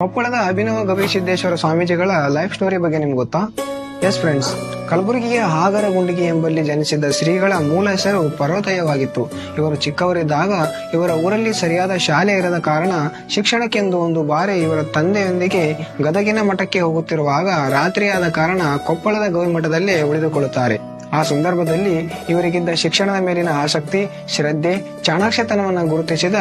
ಕೊಪ್ಪಳದ ಅಭಿನವ ಗವಿಸಿದ್ದೇಶ್ವರ ಸ್ವಾಮೀಜಿಗಳ life story ಬಗ್ಗೆ ನಿಮ್ಗೆ ಗೊತ್ತಾ? ಎಸ್ ಫ್ರೆಂಡ್ಸ್ ಕಲಬುರಗಿಯ ಹಾಗರಗುಂಡಿಗೆ ಎಂಬಲ್ಲಿ ಜನಿಸಿದ ಶ್ರೀಗಳ ಮೂಲ ಹೆಸರು ಪರ್ವತಯವಾಗಿತ್ತು ಇವರು ಚಿಕ್ಕವರಿದ್ದಾಗ ಇವರ ಊರಲ್ಲಿ ಸರಿಯಾದ ಶಾಲೆ ಇರದ ಕಾರಣ ಶಿಕ್ಷಣಕ್ಕೆಂದು ಒಂದು ಬಾರಿ ಇವರ ತಂದೆಯೊಂದಿಗೆ ಗದಗಿನ ಮಠಕ್ಕೆ ಹೋಗುತ್ತಿರುವಾಗ ರಾತ್ರಿಯಾದ ಕಾರಣ ಕೊಪ್ಪಳದ ಗವಿಮಠದಲ್ಲೇ ಉಳಿದುಕೊಳ್ಳುತ್ತಾರೆ. ಆ ಸಂದರ್ಭದಲ್ಲಿ ಇವರಿಗಿದ್ದ ಶಿಕ್ಷಣದ ಮೇಲಿನ ಆಸಕ್ತಿ, ಶ್ರದ್ಧೆ, ಚಾಣಾಕ್ಷತನವನ್ನು ಗುರುತಿಸಿದ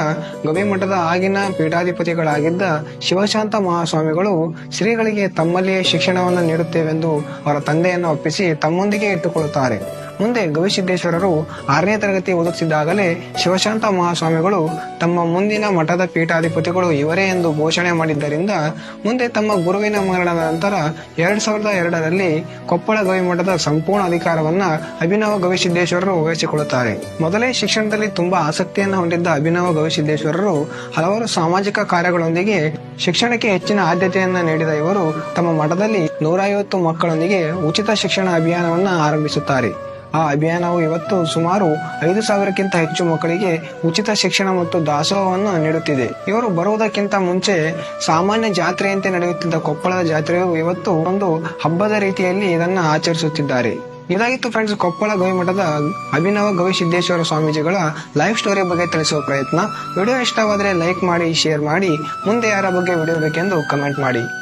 ಗವಿಮಠದ ಆಗಿನ ಪೀಠಾಧಿಪತಿಗಳಾಗಿದ್ದ ಶಿವಶಾಂತ ಮಹಾಸ್ವಾಮಿಗಳು ಶ್ರೀಗಳಿಗೆ ತಮ್ಮಲ್ಲಿಯೇ ಶಿಕ್ಷಣವನ್ನು ನೀಡುತ್ತೇವೆಂದು ಅವರ ತಂದೆಯನ್ನು ಒಪ್ಪಿಸಿ ತಮ್ಮೊಂದಿಗೆ ಇಟ್ಟುಕೊಳ್ಳುತ್ತಾರೆ. ಮುಂದೆ ಗವಿಸಿದ್ದೇಶ್ವರರು ಆರನೇ ತರಗತಿ ಓದುತ್ತಿದ್ದಾಗಲೇ ಶಿವಶಾಂತ ಮಹಾಸ್ವಾಮಿಗಳು ತಮ್ಮ ಮುಂದಿನ ಮಠದ ಪೀಠಾಧಿಪತಿಗಳು ಇವರೇ ಎಂದು ಘೋಷಣೆ ಮಾಡಿದ್ದರಿಂದ ಮುಂದೆ ತಮ್ಮ ಗುರುವಿನ ಮರಣದ ನಂತರ ಎರಡ್ ಸಾವಿರದ ಎರಡರಲ್ಲಿ ಕೊಪ್ಪಳ ಗವಿಮಠದ ಸಂಪೂರ್ಣ ಅಧಿಕಾರವನ್ನ ಅಭಿನವ ಗವಿಸಿದ್ದೇಶ್ವರರು ವಹಿಸಿಕೊಳ್ಳುತ್ತಾರೆ. ಮೊದಲೇ ಶಿಕ್ಷಣದಲ್ಲಿ ತುಂಬಾ ಆಸಕ್ತಿಯನ್ನು ಹೊಂದಿದ್ದ ಅಭಿನವ ಗವಿಸಿದ್ದೇಶ್ವರರು ಹಲವಾರು ಸಾಮಾಜಿಕ ಕಾರ್ಯಗಳೊಂದಿಗೆ ಶಿಕ್ಷಣಕ್ಕೆ ಹೆಚ್ಚಿನ ಆದ್ಯತೆಯನ್ನ ನೀಡಿದ ಇವರು ತಮ್ಮ ಮಠದಲ್ಲಿ ನೂರೈವತ್ತು ಮಕ್ಕಳೊಂದಿಗೆ ಉಚಿತ ಶಿಕ್ಷಣ ಅಭಿಯಾನವನ್ನ ಆರಂಭಿಸುತ್ತಾರೆ. ಆ ಅಭಿಯಾನವು ಇವತ್ತು ಸುಮಾರು ಐದು ಸಾವಿರಕ್ಕಿಂತ ಹೆಚ್ಚು ಮಕ್ಕಳಿಗೆ ಉಚಿತ ಶಿಕ್ಷಣ ಮತ್ತು ದಾಸೋಹವನ್ನು ನೀಡುತ್ತಿದೆ. ಇವರು ಬರುವುದಕ್ಕಿಂತ ಮುಂಚೆ ಸಾಮಾನ್ಯ ಜಾತ್ರೆಯಂತೆ ನಡೆಯುತ್ತಿದ್ದ ಕೊಪ್ಪಳದ ಜಾತ್ರೆಯು ಇವತ್ತು ಒಂದು ಹಬ್ಬದ ರೀತಿಯಲ್ಲಿ ಇದನ್ನ ಆಚರಿಸುತ್ತಿದ್ದಾರೆ. ಇದಾಗಿತ್ತು ಫ್ರೆಂಡ್ಸ್ ಕೊಪ್ಪಳ ಗವಿಮಠದ ಅಭಿನವ ಗವಿಸಿದ್ದೇಶ್ವರ ಸ್ವಾಮೀಜಿಗಳ ಲೈಫ್ ಸ್ಟೋರಿ ಬಗ್ಗೆ ತಿಳಿಸುವ ಪ್ರಯತ್ನ. ವಿಡಿಯೋ ಇಷ್ಟವಾದರೆ ಲೈಕ್ ಮಾಡಿ ಶೇರ್ ಮಾಡಿ, ಮುಂದೆ ಯಾರ ಬಗ್ಗೆ ವಿಡಿಯೋ ಬೇಕೆಂದು ಕಮೆಂಟ್ ಮಾಡಿ.